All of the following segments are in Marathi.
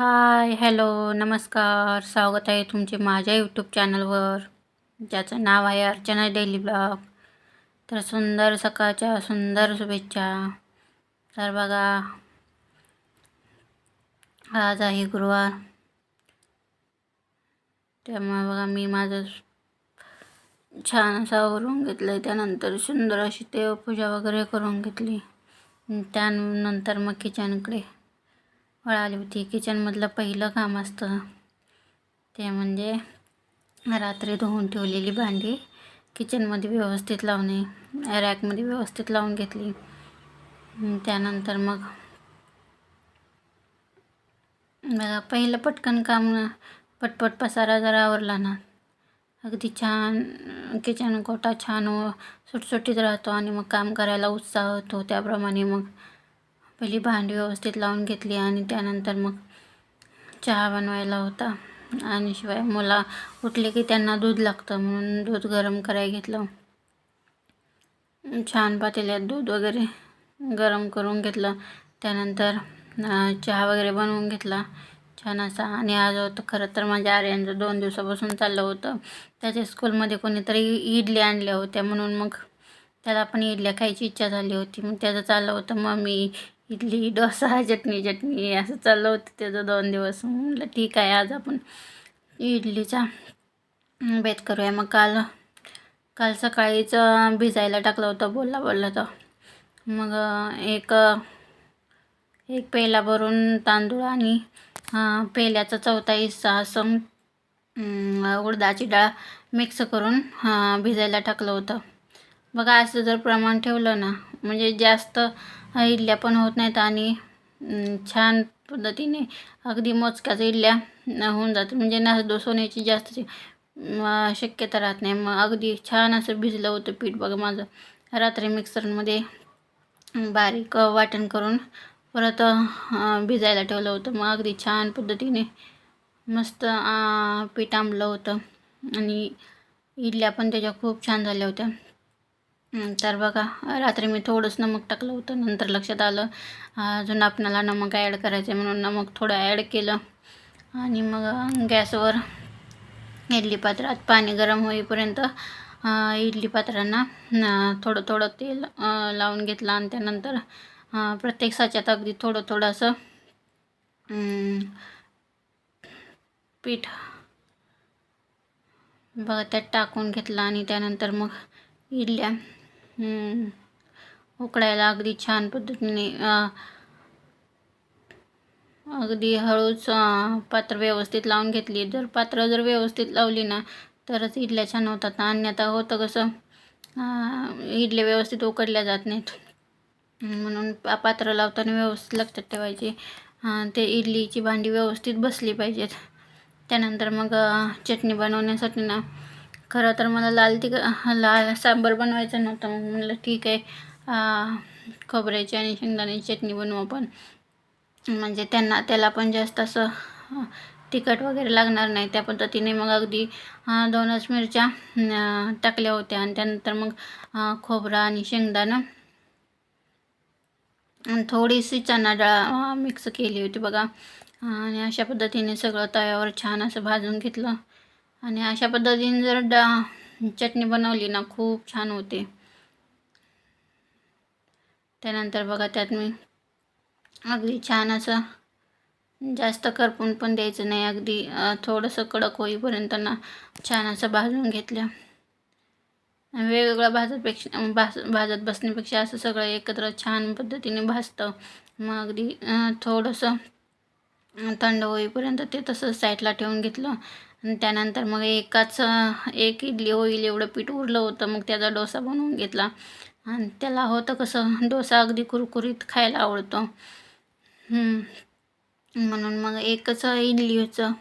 हाय हॅलो नमस्कार. स्वागत आहे तुमचे माझ्या यूट्यूब चॅनलवर ज्याचं नाव आहे अर्चना डेली ब्लॉग तर सुंदर सकाळच्या सुंदर शुभेच्छा. तर बघा आज आहे गुरुवार. त्यामुळे बघा मी माझं छान असं आवरून घेतलं आहे त्यानंतर सुंदर अशी देवपूजा वगैरे करून घेतली. त्यानंतर मग किचनकडे वळाली होती. किचनमधलं पहिलं काम असतं. ते म्हणजे रात्री धुवून ठेवलेली भांडी किचनमध्ये व्यवस्थित लावणे रॅकमध्ये व्यवस्थित लावून घेतली. त्यानंतर मग बघा पहिलं पटकन काम पटपट पसारा जरा आवरला ना. अगदी छान किचन कोटा छान व सुटसुटीत राहतो आणि मग काम करायला उत्साह होतो. त्याप्रमाणे मग पहिली भांडी व्यवस्थित लावून घेतली आणि त्यानंतर मग चहा बनवायला होता. आणि शिवाय मुला उठले की त्यांना दूध लागतं म्हणून दूध गरम करायला घेतलं. छान पातेल्यात दूध वगैरे गरम करून घेतलं. त्यानंतर चहा वगैरे बनवून घेतला. छान असा. आणि आज होतं खरं तर माझ्या आर्यांचं दोन दिवसापासून चाललं होतं. त्याच्या स्कूलमध्ये कोणीतरी इडली आणल्या होत्या म्हणून मग त्याला पण इडल्या खायची इच्छा झाली होती. मग त्याचं चाललं होतं मग मी इडली डोसा चटणी चटणी असं चाललं होतं त्याचं दोन दिवस. म्हटलं ठीक आहे आज आपण इडलीचा बेत करूया. मग काल काल सकाळीच भिजायला टाकलं होतं बोलला बोलला तर मग एक एक पेला भरून तांदूळ आणि पेल्याचा चौथा हिस्सा असं उडदाची डाळ मिक्स करून भिजायला टाकलं होतं. बघा असं जर प्रमाण ठेवलं ना म्हणजे जास्त इडल्या पण होत नाहीत आणि छान पद्धतीने अगदी मोजक्याच इडल्या होऊन जातात. म्हणजे ना सोन्याची जास्त शक्यता राहत नाही. मग अगदी छान असं भिजलं होतं पीठ. बघा माझं रात्री मिक्सरमध्ये बारीक वाटण करून परत भिजायला ठेवलं होतं. मग अगदी छान पद्धतीने मस्त पीठ आंबलं होतं. आणि इडल्या पण त्याच्या खूप छान झाल्या होत्या. तर बघा रात्री मी थोडंच नमक टाकलं होतं. नंतर लक्षात आलं अजून आपणाला नमक ॲड करायचं आहे म्हणून नमक थोडं ॲड केलं. आणि मग गॅसवर इडली पात्रात पाणी गरम होईपर्यंत इडली पात्रांना थोडं थोडं तेल लावून घेतलं आणि त्यानंतर प्रत्येक साच्यात अगदी थोडं थोडंसं पीठ बघा त्यात टाकून घेतलं आणि त्यानंतर मग इडल्या उकडायला अगदी छान पद्धतीने अगदी हळूच पात्र व्यवस्थित लावून घेतली. जर पात्र जर व्यवस्थित लावली ना तरच इडल्या छान होतात. अन्यथा होतं कसं इडल्या व्यवस्थित उकडल्या जात नाहीत. म्हणून पात्र लावताना व्यवस्थित लक्षात ठेवायचे. ते इडलीची भांडी व्यवस्थित बसली पाहिजेत. त्यानंतर मग चटणी बनवण्यासाठी ना खरं तर मला लाल तिक लाल सांबर बनवायचं नव्हतं. मग म्हटलं ठीक आहे. खोबऱ्याची आणि शेंगदाण्याची चटणी बनवू आपण. म्हणजे त्यांना त्याला पण जास्त असं तिखट वगैरे लागणार नाही. त्या पद्धतीने मग अगदी दोनच मिरच्या टाकल्या होत्या. आणि त्यानंतर मग खोबरा आणि शेंगदाणं. थोडीशी चणा डाळ मिक्स केली होती बघा. आणि अशा पद्धतीने सगळं तव्यावर छान असं भाजून घेतलं. आणि अशा पद्धतीने जर डा चटणी बनवली ना खूप छान होते. त्यानंतर बघा त्यात मी अगदी छान असं जास्त करपून पण द्यायचं नाही. अगदी थोडंसं कडक होईपर्यंत ना छान असं भाजून घेतलं वेगवेगळ्या भाजतपेक्षा भाज भाजत बसण्यापेक्षा असं सगळं एकत्र छान पद्धतीने भाजतं. मग अगदी थोडंसं थंड होईपर्यंत ते तसं साईडला ठेवून घेतलं. आणि त्यानंतर मग एकाच एक इडली होईल एवढं पीठ उरलं होतं मग त्याचा डोसा बनवून घेतला. आणि त्याला होतं कसं डोसा अगदी कुरकुरीत खायला आवडतो. म्हणून मग एकच इडलीचं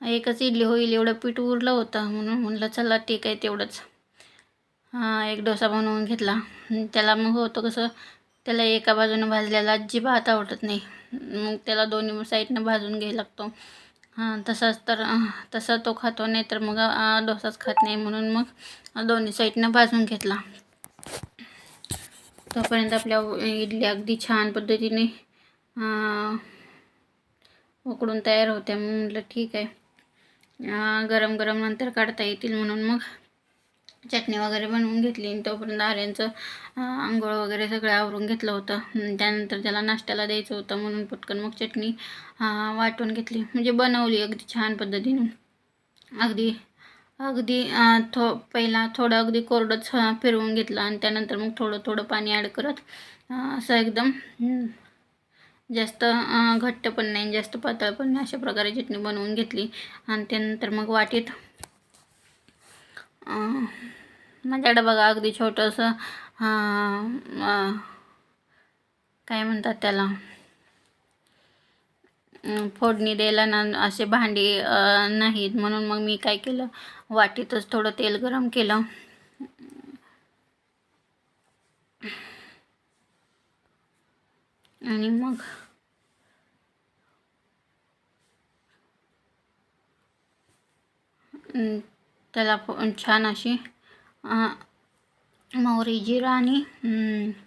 एकच इडली होईल एवढं पीठ उरलं होतं. म्हणून म्हटलं चला ठीक आहे तेवढंच. एक डोसा बनवून घेतला. त्याला मग होतं कसं त्याला एका बाजूनं भाजलेला अजिबात आवडत नाही. मग त्याला दोन्ही साईडनं भाजून घ्यायला लागतो. हां तसाच तर तसा तो खातो नाही तर मग डोसाच खात नाही म्हणून मग दोन्ही साईडनं भाजून घेतला. तोपर्यंत आपल्या इडली अगदी छान पद्धतीने उकडून तयार होत्या म्हटलं ठीक आहे. गरम गरम नंतर काढता येतील म्हणून मग. चटणी वगैरे बनवून घेतली. आणि तोपर्यंत आर्यांचं आंघोळ वगैरे सगळं आवरून घेतलं होतं. त्यानंतर त्याला नाश्त्याला द्यायचं होतं. म्हणून पटकन मग चटणी वाटून घेतली. म्हणजे बनवली अगदी छान पद्धतीने. अगदी अगदी थो पहिला थोडं अगदी कोरडंच फिरवून घेतलं. आणि त्यानंतर मग थोडं थोडं पाणी ॲड करत असं एकदम जास्त घट्ट पण नाही जास्त पातळ पण नाही अशा प्रकारे चटणी बनवून घेतली. आणि त्यानंतर मग वाटीत माझ्याकडे बघा अगदी छोटंसं काय म्हणतात त्याला? फोडणी द्यायला ना असे भांडी नाहीत. म्हणून मग मी काय केलं? वाटीतच थोडं तेल गरम केलं. आणि मग? त्याला छान अशी मोहरी जिरा आणि कडेपत्त्यात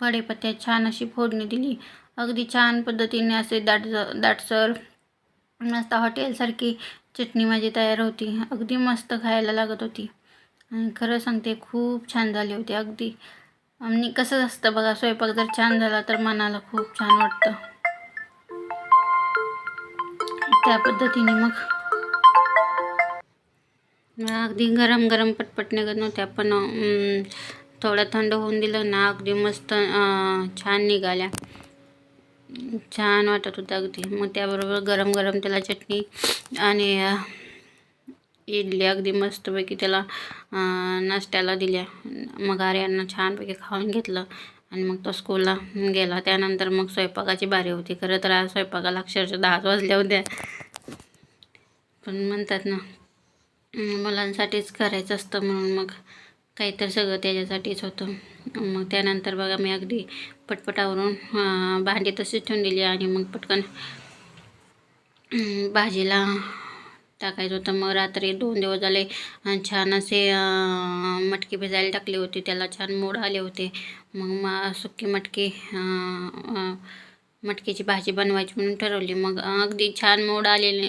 कढीपत्त्यात छान अशी फोडणी दिली. अगदी छान पद्धतीने असे दाट दाटसर मस्त हॉटेलसारखी चटणी माझी तयार होती. अगदी मस्त खायला लागत होती. आणि खरं सांगते खूप छान झाली होती अगदी. आणि कसं असतं बघा स्वयंपाक जर छान झाला तर मनाला खूप छान वाटतं. त्या पद्धतीने मग अगदी गरम गरम पटपट निघत नव्हत्या पण थोडं थंड होऊन दिलं ना अगदी मस्त छान निघाल्या. छान वाटत होतं अगदी. मग त्याबरोबर गरम गरम त्याला चटणी आणि इडली अगदी मस्तपैकी त्याला नाश्त्याला दिल्या. मग आर्यांना छानपैकी खाऊन घेतलं आणि मग तो स्कूलला गेला. त्यानंतर मग स्वयंपाकाची बारी होती. खरं तर आज स्वयंपाकाला अक्षरशः दहाच वाजल्या होत्या. पण म्हणतात ना मुलांसाठीच करायचं असतं म्हणून मग काहीतरी सगळं त्याच्यासाठीच होतं. मग त्यानंतर बघा मी अगदी पटपटावरून भांडी तशीच ठेवून दिली आणि मग पटकन भाजीला टाकायचं होतं. मग रात्री दोन दिवस झाले छान असे मटकी भिजायला टाकली होती. त्याला छान मोड आले होते. मग मा सुकी मटकी मटकीची भाजी बनवायची म्हणून ठरवली. मग अगदी छान मोड आलेली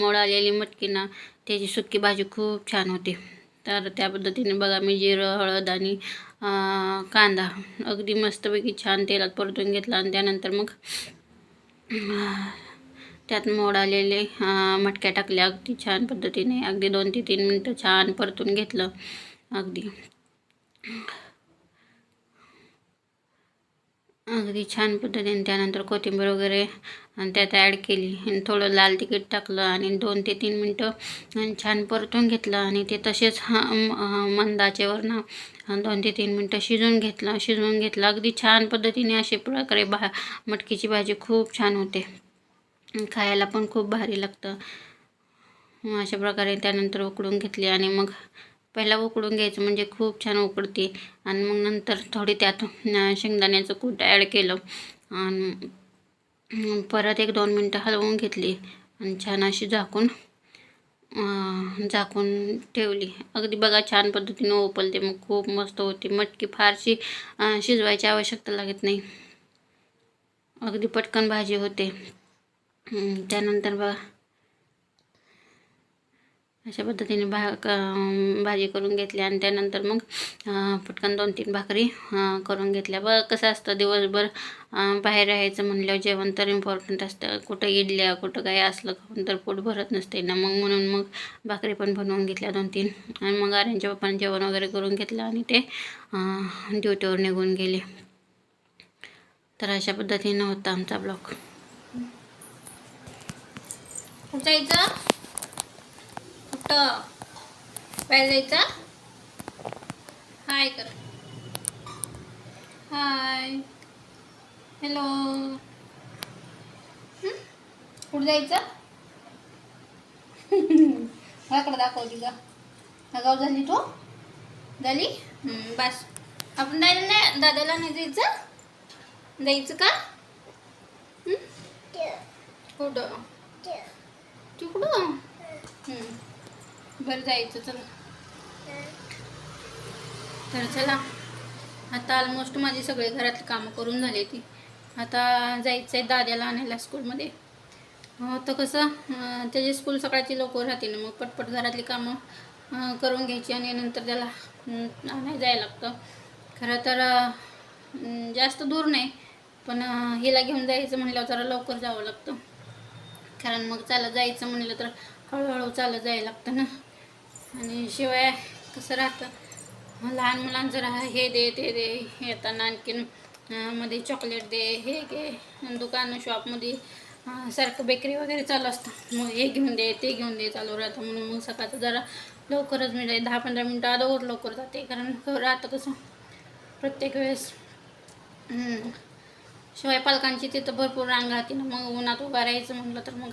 मोड आलेली मटकी ना त्याची सुकी भाजी खूप छान होती. तर त्या पद्धतीने बघा मी जिरं हळद आणि कांदा अगदी मस्तपैकी छान तेलात परतून घेतला आणि त्यानंतर मग त्यात मोड आलेले मटक्या टाकल्या. अगदी छान पद्धतीने अगदी दोन ते तीन मिनटं छान परतून घेतलं. अगदी. अगदी छान पद्धतीने त्यानंतर कोथिंबीर वगैरे त्यात ॲड केली. आणि थोडं लाल तिखट टाकलं आणि दोन ते तीन मिनटं छान परतून घेतलं. आणि ते तसेच हा मंदाचेवर ना दोन ते तीन मिनटं शिजवून घेतलं. शिजवून घेतलं. अगदी छान पद्धतीने असे प्रकारे भा मटकीची भाजी खूप छान होते. खायला पण खूप भारी लागतं. अशा प्रकारे त्यानंतर उकडून घेतली आणि मग पहिला उकडून घ्यायचं म्हणजे खूप छान उकडते. आणि मग नंतर थोडी त्यात शेंगदाण्याचं कूट ॲड केलं. आणि परत एक दोन मिनटं हलवून घेतली. आणि छान अशी झाकून झाकून ठेवली. अगदी बघा छान पद्धतीनं ओपलते. मग खूप मस्त होती. मटकी फारशी शिजवायची आवश्यकता लागत नाही. अगदी पटकन भाजी होते. त्यानंतर बघा अशा पद्धतीने भा क- भाजी करून घेतली आणि त्यानंतर मग पटकन दोन तीन भाकरी करून घेतल्या. ब कसं असतं दिवसभर बाहेर राहायचं म्हणल्यावर जेवण तर इम्पॉर्टंट असतं. कुठं इडल्या कुठं काही असलं खाऊन तर पोट भरत नसते ना. मग म्हणून मग भाकरी पण बनवून घेतल्या दोन तीन. आणि मग आर्यांच्या पप्पाने जेवण वगैरे करून घेतलं आणि ते ड्युटीवर निघून गेले. तर अशा पद्धतीनं होता आमचा ब्लॉग जायचं कुठं बाहेर जायचं हाय कर हाय हॅलो कुठं जायचं माझ्याकडे दाखवली का गाव झाली तू? झाली? हम्म, बस. आपण दादा नाही? दादाला नाही जायचं? जायचं का? कुठं? तिकडं? बरं जायचं चला. तर चला. आता ऑलमोस्ट माझी सगळी घरातली कामं करून झाली ती. आता जायचं आहे दाद्याला आणायला स्कूलमध्ये तर कसं त्याची स्कूल सकाळची लवकर राहते ना मग पटपट घरातली कामं करून घ्यायची आणि नंतर त्याला आणायला जायला लागतं. खरं तर जास्त दूर नाही पण हिला घेऊन जायचं म्हणल्यावर जरा लवकर जावं लागतं. कारण मग चालत जायचं म्हणलं तर हळूहळू चालत जायला लागतं ना. आणि शिवाय कसं राहतं लहान मुलांचं राहा हे दे ते दे येताना आणखीन मध्ये चॉकलेट दे हे घे दुकान शॉपमध्ये सारखं बेकरी वगैरे चालू असतं. मग हे घेऊन दे ते घेऊन दे चालू राहतं. म्हणून मग सकाळचं जरा लवकरच म्हणजे मिळते दहा पंधरा मिनटं अगोदर लवकर जाते. कारण राहतं कसं प्रत्येक वेळेस. शिवाय पालकांची तिथं भरपूर रांग राहते ना मग उन्हात उभा राहायचं म्हटलं तर मग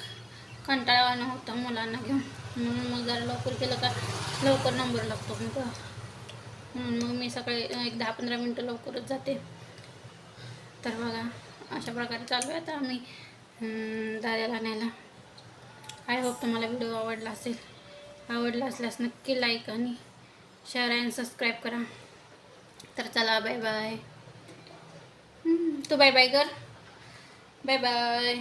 कंटाळा होतं मुलांना घेऊन. म्हणून मग जरा लवकर केलं का लवकर नंबर लागतो मग म्हणून मग मी सकाळी एक दहा पंधरा मिनटं लवकरच जाते. तर बघा अशा प्रकारे चालू आहे आता आम्ही दाद्याला आणायला आय होप तुम्हाला व्हिडिओ आवडला असेल. आवडला असल्यास नक्की लाईक आणि शेअर आणि सबस्क्राईब करा. तर चला बाय बाय तू बाय बाय कर. Bye bye